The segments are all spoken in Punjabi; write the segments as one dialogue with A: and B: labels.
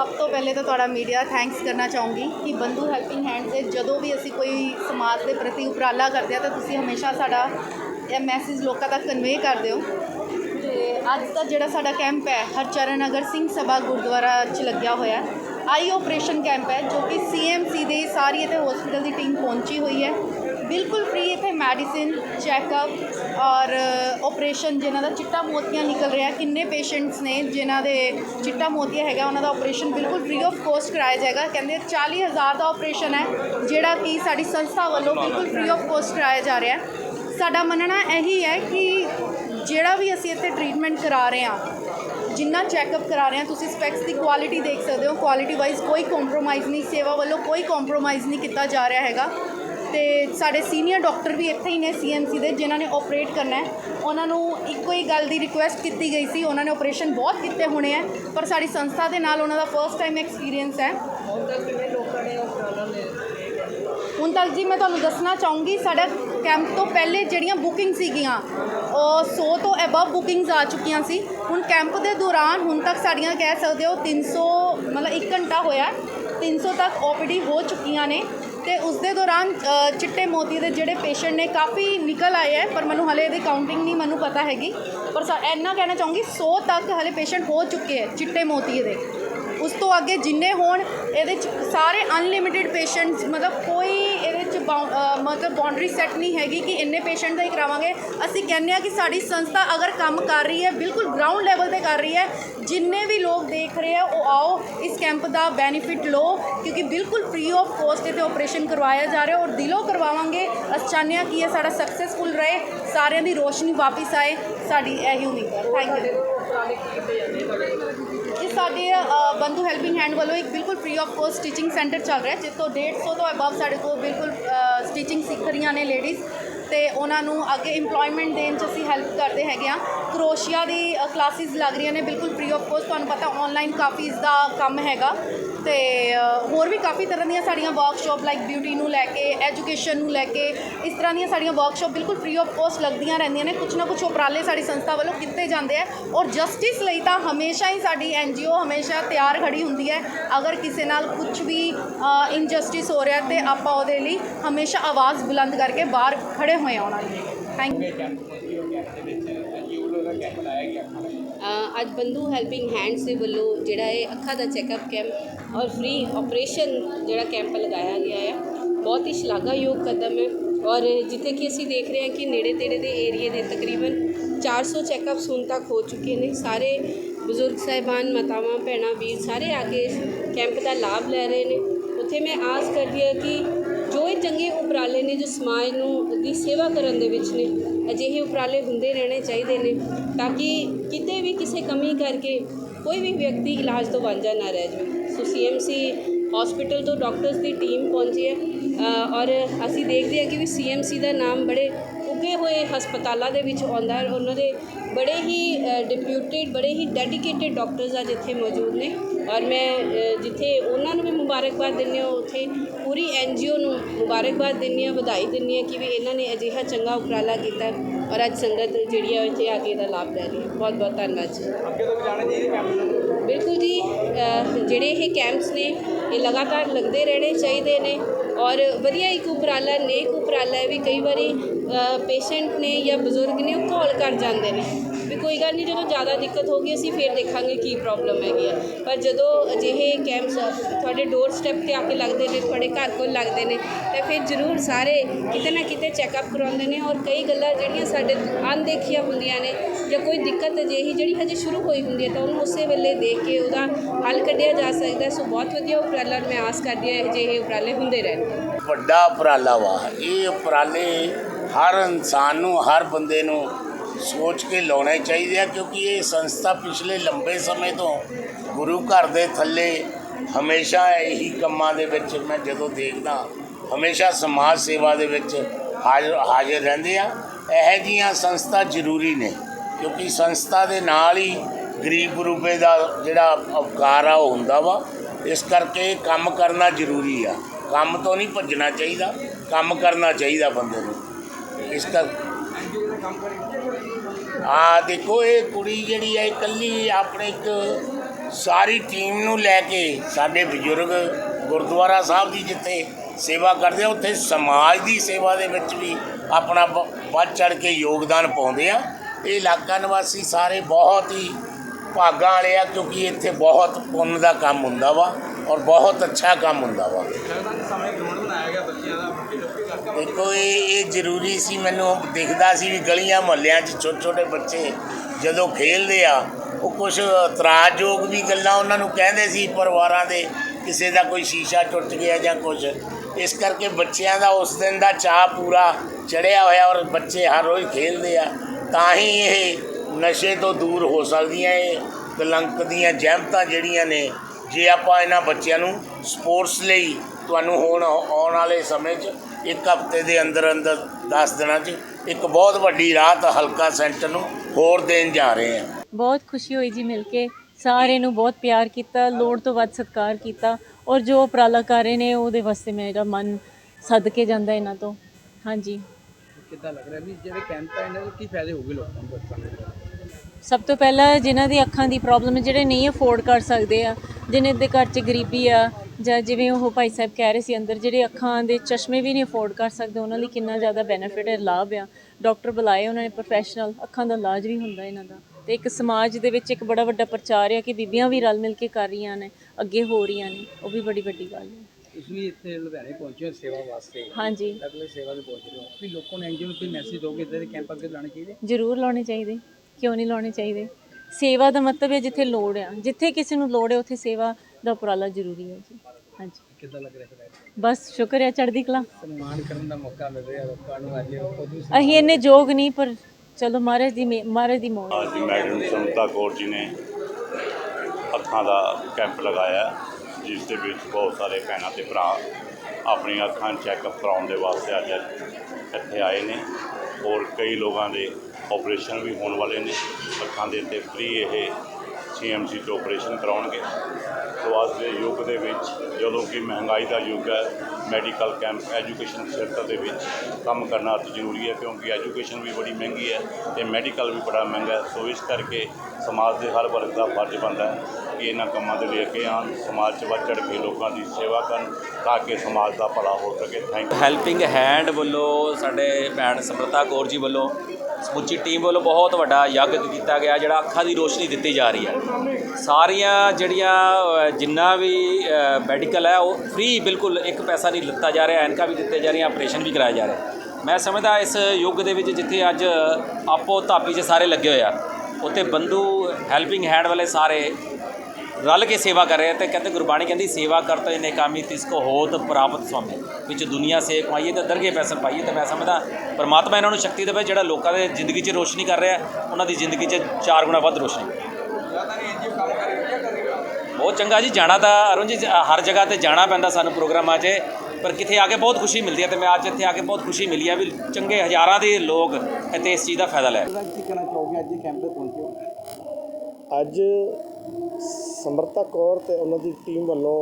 A: ਸਭ ਤੋਂ ਪਹਿਲੇ ਤਾਂ ਤੁਹਾਡਾ ਮੀਡੀਆ ਥੈਂਕਸ ਕਰਨਾ ਚਾਹੂੰਗੀ ਕਿ ਬੰਧੂ ਹੈਲਪਿੰਗ ਹੈਂਡਸ ਦੇ ਜਦੋਂ ਵੀ ਅਸੀਂ ਕੋਈ ਸਮਾਜ ਦੇ ਪ੍ਰਤੀ ਉਪਰਾਲਾ ਕਰਦੇ ਆ ਤਾਂ ਤੁਸੀਂ ਹਮੇਸ਼ਾ ਸਾਡਾ ਇਹ ਮੈਸੇਜ ਲੋਕਾਂ ਤੱਕ ਕਨਵੇ ਕਰਦੇ ਹੋ। ਤੇ ਅੱਜ ਦਾ ਜਿਹੜਾ ਸਾਡਾ ਕੈਂਪ ਹੈ ਹਰਚਰਨ ਨਗਰ ਸਿੰਘ ਸਭਾ ਗੁਰਦੁਆਰਾ 'ਚ ਲੱਗਿਆ ਹੋਇਆ ਆਈ ਆਪਰੇਸ਼ਨ ਕੈਂਪ ਹੈ ਜੋ ਕਿ ਸੀਐਮਸੀ ਦੇ ਸਾਰੀ ਅਤੇ ਹਸਪੀਟਲ ਦੀ ਟੀਮ ਪਹੁੰਚੀ ਹੋਈ ਹੈ। ਬਿਲਕੁਲ ਫ੍ਰੀ ਇੱਥੇ ਮੈਡੀਸਿਨ ਚੈੱਕਅਪ ਔਰ ਆਪਰੇਸ਼ਨ ਜਿਨ੍ਹਾਂ ਦਾ ਚਿੱਟਾ ਮੋਤੀਆਂ ਨਿਕਲ ਰਿਹਾ, ਕਿੰਨੇ ਪੇਸ਼ੈਂਟਸ ਨੇ ਜਿਨ੍ਹਾਂ ਦੇ ਚਿੱਟਾ ਮੋਤੀਆ ਹੈਗਾ, ਉਹਨਾਂ ਦਾ ਆਪਰੇਸ਼ਨ ਬਿਲਕੁਲ ਫ੍ਰੀ ਆਫ ਕੋਸਟ ਕਰਾਇਆ ਜਾਏਗਾ। ਕਹਿੰਦੇ 40000 ਦਾ ਆਪਰੇਸ਼ਨ ਹੈ, ਜਿਹੜਾ ਕਿ ਸਾਡੀ ਸੰਸਥਾ ਵੱਲੋਂ ਬਿਲਕੁਲ ਫ੍ਰੀ ਆਫ ਕੋਸਟ ਕਰਾਇਆ ਜਾ ਰਿਹਾ ਹੈ। ਸਾਡਾ ਮੰਨਣਾ ਇਹੀ ਹੈ ਕਿ ਜਿਹੜਾ ਵੀ ਅਸੀਂ ਇੱਥੇ ਟ੍ਰੀਟਮੈਂਟ ਕਰਾ ਰਹੇ ਹਾਂ, ਜਿੰਨਾ ਚੈੱਕਅਪ ਕਰਾ ਰਹੇ ਹਾਂ, ਤੁਸੀਂ ਸਪੈਕਸ ਦੀ ਕੁਆਲਿਟੀ ਦੇਖ ਸਕਦੇ ਹੋ। ਕੁਆਲਿਟੀ ਵਾਈਜ਼ ਕੋਈ ਕੰਪਰੋਮਾਈਜ਼ ਨਹੀਂ, ਸੇਵਾ ਵੱਲੋਂ ਕੋਈ ਕੰਪਰੋਮਾਈਜ਼ ਨਹੀਂ ਕੀਤਾ ਜਾ ਰਿਹਾ ਹੈਗਾ। ਤੇ ਸਾਡੇ ਸੀਨੀਅਰ ਡਾਕਟਰ ਵੀ ਇੱਥੇ ਹੀ ਨੇ ਸੀਐਮਸੀ ਦੇ ਜਿਨ੍ਹਾਂ ਨੇ ਆਪਰੇਟ ਕਰਨਾ ਹੈ। ਉਹਨਾਂ ਨੂੰ ਇੱਕੋ ਹੀ ਗੱਲ ਦੀ ਰਿਕੁਐਸਟ ਕੀਤੀ ਗਈ ਸੀ। ਉਹਨਾਂ ਨੇ ਆਪਰੇਸ਼ਨ ਬਹੁਤ ਕੀਤੇ ਹੋਣੇ ਹੈ ਪਰ ਸਾਡੀ ਸੰਸਥਾ ਦੇ ਨਾਲ ਉਹਨਾਂ ਦਾ ਫਰਸਟ ਟਾਈਮ ਐਕਸਪੀਰੀਅੰਸ ਹੈ।
B: ਹੁਣ ਤੱਕ
A: ਜੀ ਮੈਂ ਤੁਹਾਨੂੰ ਦੱਸਣਾ ਚਾਹੂੰਗੀ ਸਾਡਾ ਕੈਂਪ ਤੋਂ ਪਹਿਲੇ ਜਿਹੜੀਆਂ ਬੁਕਿੰਗ ਸੀਗੀਆਂ ਉਹ 100 ਤੋਂ ਅਬਵ ਬੁਕਿੰਗਸ ਆ ਚੁੱਕੀਆਂ ਸੀ। ਹੁਣ ਕੈਂਪ ਦੇ ਦੌਰਾਨ ਹੁਣ ਤੱਕ ਸਾਡੀਆਂ ਕਹਿ ਸਕਦੇ ਹੋ 300 ਮਤਲਬ 1 ਘੰਟਾ ਹੋਇਆ। 300 ਤੱਕ ਓਪੀਡੀ ਹੋ ਚੁੱਕੀਆਂ ਨੇ। ਤੇ ਉਸ ਦੇ ਦੌਰਾਨ ਚਿੱਟੇ ਮੋਤੀ ਦੇ ਜਿਹੜੇ ਪੇਸ਼ੈਂਟ ਨੇ, ਕਾਫੀ ਨਿਕਲ ਆਏ ਹੈ, ਪਰ ਮੈਨੂੰ ਹਲੇ ਇਹਦੀ ਕਾਊਂਟਿੰਗ ਨਹੀਂ ਮੈਨੂੰ ਪਤਾ ਹੈਗੀ। ਪਰ ਸਾ- ਇੰਨਾ ਕਹਿਣਾ ਚਾਹੂੰਗੀ 100 ਤੱਕ ਹਲੇ ਪੇਸ਼ੈਂਟ ਹੋ ਚੁੱਕੇ ਹੈ ਚਿੱਟੇ ਮੋਤੀ ਦੇ। ਉਸ ਤੋਂ ਅੱਗੇ ਜਿੰਨੇ ਹੋਣ, ਇਹਦੇ ਚ ਸਾਰੇ ਅਨਲਿਮਿਟਿਡ ਪੇਸ਼ੈਂਟਸ ਮਤਲਬ ਕੋਈ ਮਤਲਬ ਬਾਉਂਡਰੀ ਸੈੱਟ ਨਹੀਂ ਹੈਗੀ ਕਿ ਇੰਨੇ ਪੇਸ਼ੈਂਟ ਦਾ ਹੀ ਕਰਾਵਾਂਗੇ। ਅਸੀਂ ਕਹਿੰਦੇ ਆ ਕਿ ਸਾਡੀ ਸੰਸਥਾ ਅਗਰ ਕੰਮ ਕਰ ਰਹੀ ਹੈ, ਬਿਲਕੁਲ ਗਰਾਊਂਡ ਲੈਵਲ ਤੇ ਕਰ ਰਹੀ ਹੈ, ਜਿੰਨੇ ਵੀ ਲੋਕ ਦੇਖ ਰਹੇ ਆ, ਉਹ ਆਓ, ਇਸ ਕੈਂਪ ਦਾ ਬੈਨੀਫਿਟ ਲਓ, ਕਿਉਂਕਿ ਬਿਲਕੁਲ ਫ੍ਰੀ ਆਫ ਕੋਸਟ ਤੇ ਆਪਰੇਸ਼ਨ ਕਰਵਾਇਆ ਜਾ ਰਿਹਾ ਔਰ ਦਿਲੋਂ ਕਰਵਾਵਾਂਗੇ। ਅਸੀਂ ਚਾਹੁੰਦੇ ਹਾਂ ਕਿ ਇਹ ਸਾਡਾ ਸਕਸੈਸਫੁਲ ਰਹੇ, ਸਾਰਿਆਂ ਦੀ ਰੋਸ਼ਨੀ ਵਾਪਿਸ ਆਏ। ਸਾਡੀ ਇਹੀ ਉਮੀਦ ਹੈ। ਥੈਂਕ ਯੂ
B: ਉਪਰਾਲੇ ਕੀ ਕੀਤੇ ਜਾਂਦੇ ਤੁਹਾਡੇ
A: ਇਹ ਸਾਡੇ ਅ, ਬੰਧੂ ਹੈਲਪਿੰਗ ਹੈਂਡ ਵੱਲੋਂ ਇੱਕ ਬਿਲਕੁਲ free of cost stitching centre ਚੱਲ ਰਿਹਾ ਜਿਸ ਤੋਂ 150 ਤੋਂ ਅਬਵ ਸਾਡੇ ਕੋਲ ਬਿਲਕੁਲ ਸਟਿਚਿੰਗ ਸਿੱਖ ਰਹੀਆਂ ਨੇ ਲੇਡੀਜ਼ ਤੇ ਉਹਨਾਂ ਨੂੰ ਅੱਗੇ EMPLOYMENT ਦੇਣ 'ਚ ਅਸੀਂ ਹੈਲਪ ਕਰਦੇ ਹੈਗੇ ਆ ਕਰੋਸ਼ੀਆ ਦੀ ਕਲਾਸਿਸ ਲੱਗ ਰਹੀਆਂ ਨੇ ਬਿਲਕੁਲ ਫ੍ਰੀ ਆਫ ਕੋਸਟ ਤੁਹਾਨੂੰ ਪਤਾ ਆਨਲਾਈਨ ਕਾਫੀ ਇਸ ਦਾ ਕੰਮ ਹੈਗਾ। ਤੇ ਹੋਰ ਵੀ ਕਾਫੀ ਤਰ੍ਹਾਂ ਦੀਆਂ ਸਾਡੀਆਂ ਵਰਕਸ਼ਾਪ ਲਾਈਕ ਬਿਊਟੀ ਨੂੰ ਲੈ ਕੇ ਐਜੂਕੇਸ਼ਨ ਨੂੰ ਲੈ ਕੇ, ਇਸ ਤਰ੍ਹਾਂ ਦੀਆਂ ਸਾਡੀਆਂ ਵਰਕਸ਼ਾਪ ਬਿਲਕੁਲ ਫ੍ਰੀ ਆਫ ਕੋਸਟ ਲੱਗਦੀਆਂ ਰਹਿੰਦੀਆਂ ਨੇ। ਕੁਝ ਨਾ ਕੁਝ ਉਪਰਾਲੇ ਸਾਡੀ ਸੰਸਥਾ ਵੱਲੋਂ ਕੀਤੇ ਜਾਂਦੇ ਆ ਔਰ ਜਸਟਿਸ ਲਈ ਤਾਂ ਹਮੇਸ਼ਾ ਹੀ ਸਾਡੀ ਐਨਜੀਓ ਹਮੇਸ਼ਾ ਤਿਆਰ ਖੜੀ ਹੁੰਦੀ ਹੈ। ਅਗਰ ਕਿਸੇ ਨਾਲ ਕੁਝ ਵੀ ਇਨਜਸਟਿਸ ਹੋ ਰਿਹਾ ਤੇ ਆਪਾਂ ਉਹਦੇ ਲਈ ਹਮੇਸ਼ਾ ਆਵਾਜ਼ ਬੁਲੰਦ ਕਰਕੇ ਬਾਹਰ ਖੜੇ ਹੋਏ ਆ ਉਹਨਾਂ ਲਈ। ਥੈਂਕ ਯੂ
C: ਅੱਜ ਬੰਧੂ ਹੈਲਪਿੰਗ ਹੈਂਡਸ ਦੇ ਵੱਲੋਂ ਜਿਹੜਾ ਇਹ ਅੱਖਾਂ ਦਾ ਚੈੱਕਅਪ ਕੈਂਪ ਔਰ ਫ੍ਰੀ ਆਪਰੇਸ਼ਨ ਜਿਹੜਾ ਕੈਂਪ ਲਗਾਇਆ ਗਿਆ ਹੈ ਬਹੁਤ ਹੀ ਸ਼ਲਾਘਾਯੋਗ ਕਦਮ ਹੈ ਔਰ ਜਿੱਥੇ ਕਿ ਅਸੀਂ ਦੇਖ ਰਹੇ ਹਾਂ ਕਿ ਨੇੜੇ ਤੇੜੇ ਦੇ ਏਰੀਏ ਦੇ ਤਕਰੀਬਨ 400 ਚੈੱਕਅਪਸ ਹੁਣ ਤੱਕ ਹੋ ਚੁੱਕੇ ਨੇ। ਸਾਰੇ ਬਜ਼ੁਰਗ ਸਾਹਿਬਾਨ, ਮਾਤਾਵਾਂ, ਭੈਣਾਂ, ਵੀਰ ਸਾਰੇ ਆ ਕੇ ਇਸ ਕੈਂਪ ਦਾ ਲਾਭ ਲੈ ਰਹੇ ਨੇ। ਉੱਥੇ ਮੈਂ ਆਸ ਕਰਦੀ ਹਾਂ ਕਿ ਚੰਗੇ ਉਪਰਾਲੇ ਨੇ ਜੋ ਸਮਾਜ ਨੂੰ ਦੀ ਸੇਵਾ ਕਰਨ ਦੇ ਵਿੱਚ ਨੇ, ਅਜਿਹੇ ਉਪਰਾਲੇ ਹੁੰਦੇ ਰਹਿਣੇ ਚਾਹੀਦੇ ਨੇ ਤਾਂ ਕਿ ਕਿਤੇ ਵੀ ਕਿਸੇ ਕਮੀ ਕਰਕੇ ਕੋਈ ਵੀ ਵਿਅਕਤੀ ਇਲਾਜ ਤੋਂ ਵਾਂਝਾ ਨਾ ਰਹਿ ਜਾਵੇ। ਸੋ ਸੀਐਮਸੀ ਹਸਪੀਟਲ ਤੋਂ ਡਾਕਟਰਸ ਦੀ ਟੀਮ ਪਹੁੰਚੀ ਹੈ ਔਰ ਅਸੀਂ ਦੇਖਦੇ ਹਾਂ ਕਿ ਵੀ ਸੀਐਮਸੀ ਦਾ ਨਾਮ ਬੜੇ ਉੱਗੇ ਹੋਏ ਹਸਪਤਾਲਾਂ ਦੇ ਵਿੱਚ ਆਉਂਦਾ ਹੈ ਉਹਨਾਂ ਦੇ ਬੜੇ ਹੀ ਡਿਪਿਊਟਡ ਬੜੇ ਹੀ ਡੈਡੀਕੇਟਿਡ ਡਾਕਟਰਸ ਆ ਜਿੱਥੇ ਮੌਜੂਦ ਨੇ। ਔਰ ਮੈਂ ਜਿੱਥੇ ਉਹਨਾਂ ਨੂੰ ਵੀ ਮੁਬਾਰਕਬਾਦ ਦਿੰਦੀ ਹਾਂ ਉੱਥੇ ਪੂਰੀ ਐਨਜੀਓ ਨੂੰ ਮੁਬਾਰਕਬਾਦ ਦਿੰਦੀ ਹਾਂ ਵਧਾਈ ਦਿੰਦੀ ਹਾਂ ਕਿ ਵੀ ਇਹਨਾਂ ਨੇ ਅਜਿਹਾ ਚੰਗਾ ਉਪਰਾਲਾ ਕੀਤਾ ਔਰ ਅੱਜ ਸੰਗਤ ਜਿਹੜੀ ਹੈ ਉਹ ਇੱਥੇ ਆ ਕੇ ਇਹਦਾ ਲਾਭ ਲੈ ਰਹੀ ਹੈ। ਬਹੁਤ ਬਹੁਤ ਧੰਨਵਾਦ ਜੀ।
B: ਅੱਗੇ ਤੋਂ ਜਾਣੇ ਚਾਹੀਦੇ ਕੈਂਪ
C: ਬਿਲਕੁਲ ਜੀ ਜਿਹੜੇ ਇਹ ਕੈਂਪਸ ਨੇ ਇਹ ਲਗਾਤਾਰ ਲੱਗਦੇ ਰਹਿਣੇ ਚਾਹੀਦੇ ਨੇ। ਔਰ ਵਧੀਆ ਇੱਕ ਉਪਰਾਲਾ, ਨੇਕ ਉਪਰਾਲਾ ਹੈ ਵੀ ਕਈ ਵਾਰੀ ਪੇਸ਼ੈਂਟ ਨੇ ਜਾਂ ਬਜ਼ੁਰਗ ਨੇ ਉਹ ਘੋਲ ਕਰ ਜਾਂਦੇ ਨੇ। ਕੋਈ ਗੱਲ ਨਹੀਂ, ਜਦੋਂ ਜ਼ਿਆਦਾ ਦਿੱਕਤ ਹੋਗੀ ਅਸੀਂ ਫਿਰ ਦੇਖਾਂਗੇ ਕੀ ਪ੍ਰੋਬਲਮ ਹੈਗੀ ਹੈ ਪਰ ਜਦੋਂ ਅਜਿਹੇ ਕੈਂਪਸ ਤੁਹਾਡੇ ਡੋਰ ਸਟੈਪ ਤੇ ਆ ਕੇ ਲੱਗਦੇ ਨੇ, ਤੁਹਾਡੇ ਘਰ ਕੋਲ ਲੱਗਦੇ ਨੇ, ਤਾਂ ਫਿਰ ਜ਼ਰੂਰ ਸਾਰੇ ਕਿਤੇ ਨਾ ਕਿਤੇ ਚੈੱਕਅਪ ਕਰਾਉਂਦੇ ਨੇ ਔਰ ਕਈ ਗੱਲਾਂ ਜਿਹੜੀਆਂ ਸਾਡੇ ਅਣਦੇਖੀਆਂ ਹੁੰਦੀਆਂ ਨੇ ਜਾਂ ਕੋਈ ਦਿੱਕਤ ਅਜਿਹੀ ਜਿਹੜੀ ਹਜੇ ਸ਼ੁਰੂ ਹੋਈ ਹੁੰਦੀ ਹੈ, ਤਾਂ ਉਹਨੂੰ ਉਸੇ ਵੇਲੇ ਦੇਖ ਕੇ ਉਹਦਾ ਹੱਲ ਕੱਢਿਆ ਜਾ ਸਕਦਾ ਸੋ ਬਹੁਤ ਵਧੀਆ ਉਪਰਾਲਾ ਮੈਂ ਆਸ ਕਰਦੀ ਹਾਂ ਅਜਿਹੇ ਉਪਰਾਲੇ ਹੁੰਦੇ ਰਹਿਣ।
D: ਵੱਡਾ ਉਪਰਾਲਾ ਵਾ। ਇਹ ਉਪਰਾਲੇ ਹਰ ਇਨਸਾਨ ਨੂੰ, ਹਰ ਬੰਦੇ ਨੂੰ ਸੋਚ ਕੇ ਲਾਉਣੇ ਚਾਹੀਦੇ ਆ, ਕਿਉਂਕਿ ਇਹ ਸੰਸਥਾ ਪਿਛਲੇ ਲੰਬੇ ਸਮੇਂ ਤੋਂ ਗੁਰੂ ਘਰ ਦੇ ਥੱਲੇ ਹਮੇਸ਼ਾ ਇਹੀ ਕੰਮਾਂ ਦੇ ਵਿੱਚ ਮੈਂ ਜਦੋਂ ਦੇਖਦਾ, ਹਮੇਸ਼ਾ ਸਮਾਜ ਸੇਵਾ ਦੇ ਵਿੱਚ ਹਾਜ਼ਰ ਹਾਜ਼ਰ ਰਹਿੰਦੇ ਆ। ਇਹੋ ਜਿਹੀਆਂ ਸੰਸਥਾ ਜ਼ਰੂਰੀ ਨੇ, ਕਿਉਂਕਿ ਸੰਸਥਾ ਦੇ ਨਾਲ ਹੀ ਗਰੀਬ ਗਰੂਬੇ ਦਾ ਜਿਹੜਾ ਅਵਕਾਰ ਆ, ਉਹ ਹੁੰਦਾ ਵਾ। ਇਸ ਕਰਕੇ ਕੰਮ ਕਰਨਾ ਜ਼ਰੂਰੀ ਆ। ਕੰਮ ਤੋਂ ਨਹੀਂ ਭੱਜਣਾ ਚਾਹੀਦਾ, ਕੰਮ ਕਰਨਾ ਚਾਹੀਦਾ ਬੰਦੇ ਨੂੰ। ਇਸ ਕਰ
B: ਕੰਮ ਕਰੀ
D: ਹਾਂ ਦੇਖੋ, ਇਹ ਕੁੜੀ ਜਿਹੜੀ ਹੈ ਇਕੱਲੀ ਆਪਣੇ ਇੱਕ ਸਾਰੀ ਟੀਮ ਨੂੰ ਲੈ ਕੇ ਸਾਡੇ ਬਜ਼ੁਰਗ ਗੁਰਦੁਆਰਾ ਸਾਹਿਬ ਦੀ ਜਿੱਥੇ ਸੇਵਾ ਕਰਦੇ ਆ, ਉੱਥੇ ਸਮਾਜ ਦੀ ਸੇਵਾ ਦੇ ਵਿੱਚ ਵੀ ਆਪਣਾ ਵੱਧ ਚੜ ਕੇ ਯੋਗਦਾਨ ਪਾਉਂਦੇ ਆ। ਇਹ ਇਲਾਕਾ ਨਿਵਾਸੀ ਸਾਰੇ ਬਹੁਤ ਹੀ ਭਾਗਾਂ ਵਾਲੇ ਆ, ਕਿਉਂਕਿ ਇੱਥੇ ਬਹੁਤ ਪੁੰਨ ਦਾ ਕੰਮ ਹੁੰਦਾ ਵਾ ਔਰ ਬਹੁਤ ਅੱਛਾ ਕੰਮ ਹੁੰਦਾ ਵਾ।
B: ਲੱਗਦਾ ਗਰਾਊਂਡ ਬਣਾਇਆ ਗਿਆ ਬੱਚਿਆਂ ਦਾ
D: ਦੇਖੋ, ਇਹ ਇਹ ਜ਼ਰੂਰੀ ਸੀ, ਮੈਨੂੰ ਦਿਖਦਾ ਸੀ ਵੀ ਗਲੀਆਂ ਮੁਹੱਲਿਆਂ 'ਚ ਛੋਟੇ ਛੋਟੇ ਬੱਚੇ ਜਦੋਂ ਖੇਲਦੇ ਆ, ਉਹ ਕੁਝ ਇਤਰਾਜ਼ਯੋਗ ਵੀ ਗੱਲਾਂ ਉਹਨਾਂ ਨੂੰ ਕਹਿੰਦੇ ਸੀ ਪਰਿਵਾਰਾਂ ਦੇ, ਕਿਸੇ ਦਾ ਕੋਈ ਸ਼ੀਸ਼ਾ ਟੁੱਟ ਗਿਆ ਜਾਂ ਕੁਝ ਇਸ ਕਰਕੇ ਬੱਚਿਆਂ ਦਾ ਉਸ ਦਿਨ ਦਾ ਚਾਹ ਪੂਰਾ ਚੜਿਆ ਹੋਇਆ ਔਰ ਬੱਚੇ ਹਰ ਰੋਜ਼ ਖੇਲਦੇ ਆ। ਤਾਂ ਹੀ ਇਹ ਨਸ਼ੇ ਤੋਂ ਦੂਰ ਹੋ ਸਕਦੀਆਂ ਇਹ ਕਲੰਕ ਦੀਆਂ ਜਹਿਮਤਾਂ ਜਿਹੜੀਆਂ ਨੇ, ਜੇ ਆਪਾਂ ਇਹਨਾਂ ਬੱਚਿਆਂ ਨੂੰ ਸਪੋਰਟਸ ਲਈ ਤੁਹਾਨੂੰ ਹੁਣ ਆਉਣ ਵਾਲੇ ਸਮੇਂ 'ਚ ਇੱਕ ਹਫ਼ਤੇ ਦੇ ਅੰਦਰ ਅੰਦਰ 10 ਦਿਨਾਂ 'ਚ ਇੱਕ ਬਹੁਤ ਵੱਡੀ ਰਾਹਤ ਹਲਕਾ ਸੈਂਟਰ ਨੂੰ ਹੋਰ ਦੇਣ ਜਾ ਰਹੇ ਹਾਂ
E: ਬਹੁਤ ਖੁਸ਼ੀ ਹੋਈ ਜੀ ਮਿਲ ਕੇ। ਸਾਰੇ ਨੂੰ ਬਹੁਤ ਪਿਆਰ ਕੀਤਾ ਲੋੜ ਤੋਂ ਵੱਧ ਸਤਿਕਾਰ ਕੀਤਾ ਔਰ ਜੋ ਉਪਰਾਲਾ ਕਰ ਰਹੇ ਨੇ ਉਹਦੇ ਵਾਸਤੇ ਮੇਰਾ ਮਨ ਸਦਕੇ ਜਾਂਦਾ ਇਹਨਾਂ ਤੋਂ। ਹਾਂਜੀ।
B: ਕਿੱਦਾਂ ਲੱਗ ਰਿਹਾ ਵੀ ਜਿਹੜੇ ਕੈਂਪ ਆ ਇਹਨਾਂ ਦੇ ਕੀ ਫਾਇਦੇ ਹੋਗੇ ਲੋਕਾਂ ਨੂੰ ਬੱਚਿਆਂ ਨੂੰ
E: ਸਭ ਤੋਂ ਪਹਿਲਾਂ ਜਿਨ੍ਹਾਂ ਦੀ ਅੱਖਾਂ ਦੀ ਪ੍ਰੋਬਲਮ ਹੈ ਜਿਹੜੇ ਨਹੀਂ ਅਫੋਰਡ ਕਰ ਸਕਦੇ ਆ ਜਿਨ੍ਹਾਂ ਦੇ ਘਰ 'ਚ ਗਰੀਬੀ ਆ ਜਾਂ ਜਿਵੇਂ ਉਹ ਭਾਈ ਸਾਹਿਬ ਕਹਿ ਰਹੇ ਸੀ ਅੰਦਰ ਜਿਹੜੇ ਅੱਖਾਂ ਦੇ ਚਸ਼ਮੇ ਵੀ ਨਹੀਂ ਅਫੋਰਡ ਕਰ ਸਕਦੇ ਉਹਨਾਂ ਲਈ ਕਿੰਨਾ ਜ਼ਿਆਦਾ ਬੈਨੀਫਿਟ ਹੈ ਲਾਭ ਆ। ਡਾਕਟਰ ਬੁਲਾਏ ਉਹਨਾਂ ਨੇ ਪ੍ਰੋਫੈਸ਼ਨਲ ਅੱਖਾਂ ਦਾ ਇਲਾਜ ਵੀ ਹੁੰਦਾ ਇਹਨਾਂ ਦਾ। ਤੇ ਇੱਕ ਸਮਾਜ ਦੇ ਵਿੱਚ ਇੱਕ ਬੜਾ ਵੱਡਾ ਪ੍ਰਚਾਰ ਹੈ ਕਿ ਬੀਬੀਆਂ ਵੀ ਰਲ ਮਿਲ ਕੇ ਕਰ ਰਹੀਆਂ ਨੇ ਅੱਗੇ ਹੋ ਰਹੀਆਂ ਨੇ ਉਹ ਵੀ ਬੜੀ ਵੱਡੀ ਗੱਲ ਹੈ।
B: ਤੁਸੀਂ ਵੀ ਇੱਥੇ ਲੁਧਿਆਣੇ ਪਹੁੰਚੇ ਹੋ ਸੇਵਾ ਵਾਸਤੇ।
E: ਹਾਂਜੀ।
B: ਅਗਲੇ ਸੇਵਾ ਦੇ ਪਹੁੰਚ ਰਹੇ ਹੋ। ਵੀ ਲੋਕਾਂ ਨੂੰ ਐਨਜੀਓ ਨੂੰ ਕੋਈ ਮੈਸੇਜ ਦੋਗੇ ਇਦਾਂ ਦੇ ਕੈਂਪ ਅੱਗੇ ਲਾਣੇ ਚਾਹੀਦੇ?
E: ਜ਼ਰੂਰ ਲਾਉਣੇ ਚਾਹੀਦੇ ਕਿਉਂ ਨਹੀਂ ਲਾਉਣੇ ਚਾਹੀਦੇ? ਸੇਵਾ ਦਾ ਮਤਲਬ ਹੈ ਜਿੱਥੇ ਲੋੜ ਆ। ਜਿੱਥੇ ਕਿਸੇ ਨੂੰ ਲੋੜ ਹੈ ਉੱਥੇ ਸੇਵਾ ਦਾ ਉਪਰਾਲਾ ਜ਼ਰੂਰੀ ਹੈ ਜੀ। ਹਾਂਜੀ।
B: ਕਿੱਦਾਂ ਲੱਗ ਰਿਹਾ ਫਿਰ
E: ਬਸ ਸ਼ੁਕਰ ਹੈ ਚੜ੍ਹਦੀ ਕਲਾ।
B: ਸਨਮਾਨ ਕਰਨ ਦਾ ਮੌਕਾ ਮਿਲ ਰਿਹਾ ਲੋਕਾਂ ਨੂੰ ਅੱਜ ਖੁਦ
E: ਅਸੀਂ ਇੰਨੇ ਯੋਗ ਨਹੀਂ ਪਰ ਚਲੋ ਮਹਾਰਾਜ ਦੀ ਮਿਹ- ਮਹਾਰਾਜ ਦੀ ਮੋਹਰ
F: ਅੱਜ ਮੈਡਮ ਸਮਤਾ ਕੌਰ ਜੀ ਨੇ ਅੱਖਾਂ ਦਾ ਕੈਂਪ ਲਗਾਇਆ ਹੈ, ਜਿਸ ਦੇ ਵਿੱਚ ਬਹੁਤ ਸਾਰੇ ਭੈਣਾਂ ਤੇ ਭਰਾ ਆਪਣੀਆਂ ਅੱਖਾਂ ਚੈੱਕਅਪ ਕਰਾਉਣ ਦੇ ਵਾਸਤੇ ਅੱਜ ਇੱਥੇ ਆਏ ਨੇ। ਔਰ ਕਈ ਲੋਕਾਂ ਦੇ ਆਪਰੇਸ਼ਨ ਵੀ ਹੋਣ ਵਾਲੇ ਨੇ। ਅੱਖਾਂ ਦੇ ਤੇ ਫ੍ਰੀ ਇਹ ਸੀਐਮਸੀ ਤੋਂ ਆਪਰੇਸ਼ਨ ਕਰਾਉਣਗੇ। ਸੋ ਅੱਜ ਦੇ ਯੁੱਗ ਦੇ ਵਿੱਚ ਜਦੋਂ ਕਿ ਮਹਿੰਗਾਈ ਦਾ ਯੁੱਗ ਹੈ ਮੈਡੀਕਲ ਕੈਂਪ ਐਜੂਕੇਸ਼ਨ ਸੈਕਟਰ ਦੇ ਵਿੱਚ ਕੰਮ ਕਰਨਾ ਅਤੀ ਜ਼ਰੂਰੀ ਹੈ ਕਿਉਂਕਿ ਐਜੂਕੇਸ਼ਨ ਵੀ ਬੜੀ ਮਹਿੰਗੀ ਹੈ ਤੇ ਮੈਡੀਕਲ ਵੀ ਬੜਾ ਮਹਿੰਗਾ ਹੈ। ਸੋ ਇਸ ਕਰਕੇ ਸਮਾਜ ਦੇ ਹਰ ਵਰਗ ਦਾ ਫਰਜ਼ ਬਣਦਾ ਹੈ ਕਿ ਇਹਨਾਂ ਕੰਮਾਂ ਦੇ ਲਈ ਅੱਗੇ ਆਉਣ, ਸਮਾਜ 'ਚ ਵੱਧ ਚੜ੍ਹ ਕੇ ਲੋਕਾਂ ਦੀ ਸੇਵਾ ਕਰਨ ਤਾਂ ਕਿ ਸਮਾਜ ਦਾ ਭਲਾ ਹੋ ਸਕੇ। ਥੈਂਕ ਯੂ
G: ਹੈਲਪਿੰਗ ਹੈਂਡ ਵੱਲੋਂ ਸਾਡੇ ਭੈਣ ਸਮਰਤਾ ਕੌਰ ਜੀ ਵੱਲੋਂ ਸਮੁੱਚੀ ਟੀਮ ਵੱਲੋਂ ਬਹੁਤ ਵੱਡਾ ਯੱਗ ਕੀਤਾ ਗਿਆ, ਜਿਹੜਾ ਅੱਖਾਂ ਦੀ ਰੋਸ਼ਨੀ ਦਿੱਤੀ ਜਾ ਰਹੀ ਹੈ। ਸਾਰੀਆਂ ਜਿਹੜੀਆਂ ਜਿੰਨਾ ਵੀ ਮੈਡੀਕਲ ਹੈ, ਉਹ ਫ੍ਰੀ ਬਿਲਕੁਲ ਇੱਕ ਪੈਸਾ ਨਹੀਂ ਲਿੱਤਾ ਜਾ ਰਿਹਾ, ਐਨਕਾ ਵੀ ਦਿੱਤੇ ਜਾ ਰਹੀਆਂ ਆਪਰੇਸ਼ਨ ਵੀ ਕਰਾਇਆ ਜਾ ਰਿਹਾ। ਮੈਂ ਸਮਝਦਾ ਇਸ ਯੁੱਗ ਦੇ ਵਿੱਚ ਜਿੱਥੇ ਅੱਜ ਆਪੋ ਧਾਪੀ 'ਚ ਸਾਰੇ ਲੱਗੇ ਹੋਏ ਆ, ਉੱਥੇ ਬੰਧੂ ਹੈਲਪਿੰਗ ਹੈਂਡ ਵਾਲੇ ਸਾਰੇ ਰਲ ਕੇ ਸੇਵਾ ਕਰ ਰਹੇ ਆ ਤੇ ਕਹਿੰਦੇ ਗੁਰਬਾਣੀ ਕਹਿੰਦੀ ਸੇਵਾ ਕਰਤੋ ਇਹਨੇ ਕਾਮੀ ਤਿਸ ਕੋ ਹੋਤ ਪ੍ਰਾਪਤ ਸੁਆਮੀ। ਵਿੱਚ ਦੁਨੀਆ ਸੇ ਕਮਾਈਏ ਤੇ ਦਰਗੇ ਪੈਸਾ ਪਾਈਏ ਤੇ ਮੈਂ ਸਮਝਦਾ ਪਰਮਾਤਮਾ ਇਹਨਾਂ ਨੂੰ ਸ਼ਕਤੀ ਦੇਵੇ ਜਿਹੜਾ ਲੋਕਾਂ ਦੇ ਜ਼ਿੰਦਗੀ 'ਚ ਰੋਸ਼ਨੀ ਕਰ ਰਿਹਾ ਉਹਨਾਂ ਦੀ ਜ਼ਿੰਦਗੀ 'ਚ ਚਾਰ ਗੁਣਾ ਵੱਧ ਰੋਸ਼ਨੀ। ਬਹੁਤ ਚੰਗਾ ਜੀ ਜਾਣਾ ਤਾਂ ਅਰੁਣ ਜੀ ਹਰ ਜਗ੍ਹਾ ਤੇ ਜਾਣਾ ਪੈਂਦਾ ਸਾਨੂੰ ਪ੍ਰੋਗਰਾਮਾਂ 'ਚ ਪਰ ਕਿਤੇ ਆ ਕੇ ਬਹੁਤ ਖੁਸ਼ੀ ਮਿਲਦੀ ਹੈ ਤੇ ਮੈਂ ਅੱਜ ਇੱਥੇ ਆ ਕੇ ਬਹੁਤ ਖੁਸ਼ੀ ਮਿਲੀ ਹੈ ਵੀ ਚੰਗੇ ਹਜ਼ਾਰਾਂ ਦੇ ਲੋਕ ਇੱਥੇ ਇਸ ਚੀਜ਼ ਦਾ ਫਾਇਦਾ ਲੈ
B: ਅੱਜ ਕੈਂਪ
H: ਸਮਰਤਾ ਕੌਰ ਤੇ ਉਹਨਾਂ ਦੀ ਟੀਮ ਵੱਲੋਂ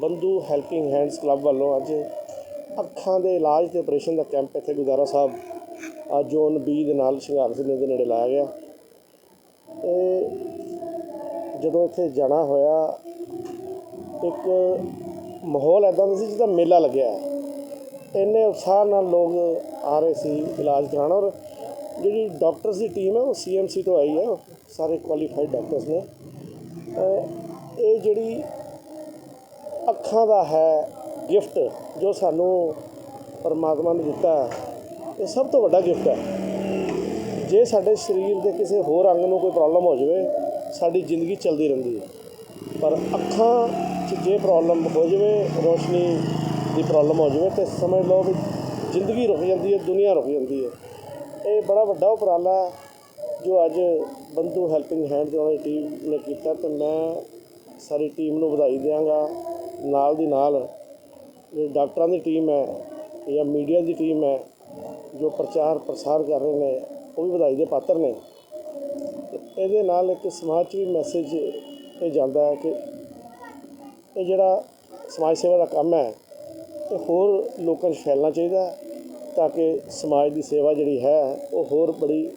H: ਬੰਧੂ ਹੈਲਪਿੰਗ ਹੈਂਡਸ ਕਲੱਬ ਵੱਲੋਂ ਅੱਜ ਅੱਖਾਂ ਦੇ ਇਲਾਜ ਤੇ ਆਪਰੇਸ਼ਨ ਦਾ ਕੈਂਪ ਇੱਥੇ ਗੁਰਦੁਆਰਾ ਸਾਹਿਬ ਅੱਜ ਜੋਨ ਬੀ ਦੇ ਨਾਲ ਸ਼ਿੰਗਾਰ ਜ਼ਿਲ੍ਹੇ ਦੇ ਨੇੜੇ ਲਾਇਆ ਗਿਆ। ਤੇ ਜਦੋਂ ਇੱਥੇ ਜਾਣਾ ਹੋਇਆ, ਇੱਕ ਮਾਹੌਲ ਐਦਾਂ ਦਾ ਸੀ ਜਿੱਦਾਂ ਮੇਲਾ ਲੱਗਿਆ ਇੰਨੇ ਉਤਸ਼ਾਹ ਨਾਲ ਲੋਕ ਆ ਰਹੇ ਸੀ ਇਲਾਜ ਕਰਾਉਣ ਔਰ ਜਿਹੜੀ ਡਾਕਟਰਸ ਦੀ ਟੀਮ ਹੈ, ਉਹ ਸੀਐਮਸੀ ਤੋਂ ਆਈ ਹੈ। ਉਹ ਸਾਰੇ ਕੁਆਲੀਫਾਈਡ ਡਾਕਟਰਸ ਨੇ। ਜਿਹੜੀ ਅੱਖਾਂ ਦਾ ਹੈ ਗਿਫਟ ਜੋ ਸਾਨੂੰ ਪਰਮਾਤਮਾ ਨੇ ਦਿੱਤਾ, ਇਹ ਸਭ ਤੋਂ ਵੱਡਾ ਗਿਫਟ ਹੈ। ਜੇ ਸਾਡੇ ਸਰੀਰ ਦੇ ਕਿਸੇ ਹੋਰ ਅੰਗ ਨੂੰ ਕੋਈ ਪ੍ਰੋਬਲਮ ਹੋ ਜਾਵੇ, ਸਾਡੀ ਜ਼ਿੰਦਗੀ ਚਲਦੀ ਰਹਿੰਦੀ ਹੈ। ਪਰ ਅੱਖਾਂ 'ਚ ਜੇ ਪ੍ਰੋਬਲਮ ਹੋ ਜਾਵੇ, ਰੋਸ਼ਨੀ ਦੀ ਪ੍ਰੋਬਲਮ ਹੋ ਜਾਵੇ, ਤੇ ਸਮਝ ਲਓ ਵੀ ਜ਼ਿੰਦਗੀ ਰੁਕ ਜਾਂਦੀ ਹੈ, ਦੁਨੀਆ ਰੁਕ ਜਾਂਦੀ ਹੈ। ਇਹ ਬੜਾ ਵੱਡਾ ਉਪਰਾਲਾ ਜੋ ਅੱਜ ਬੰਧੂ ਹੈਲਪਿੰਗ ਹੈਂਡ ਉਹਨਾਂ ਦੀ ਟੀਮ ਨੇ ਕੀਤਾ, ਤੇ ਮੈਂ ਸਾਰੀ ਟੀਮ ਨੂੰ ਵਧਾਈ ਦਿਆਂਗਾ। ਨਾਲ ਦੀ ਨਾਲ ਜਿਹੜੀ ਡਾਕਟਰਾਂ ਦੀ ਟੀਮ ਹੈ ਜਾਂ ਮੀਡੀਆ ਦੀ ਟੀਮ ਹੈ, ਜੋ ਪ੍ਰਚਾਰ ਪ੍ਰਸਾਰ ਕਰ ਰਹੇ ਨੇ, ਉਹ ਵੀ ਵਧਾਈ ਦੇ ਪਾਤਰ ਨੇ। ਤੇ ਇਹਦੇ ਨਾਲ ਇੱਕ ਸਮਾਜ 'ਚ ਵੀ ਮੈਸੇਜ ਇਹ ਜਾਂਦਾ ਹੈ ਕਿ ਇਹ ਜਿਹੜਾ ਸਮਾਜ ਸੇਵਾ ਦਾ ਕੰਮ ਹੈ, ਇਹ ਹੋਰ ਲੋਕਾਂ 'ਚ ਫੈਲਣਾ ਚਾਹੀਦਾ ਤਾਂ ਕਿ ਸਮਾਜ ਦੀ ਸੇਵਾ ਜਿਹੜੀ ਹੈ, ਉਹ ਹੋਰ ਬੜੀ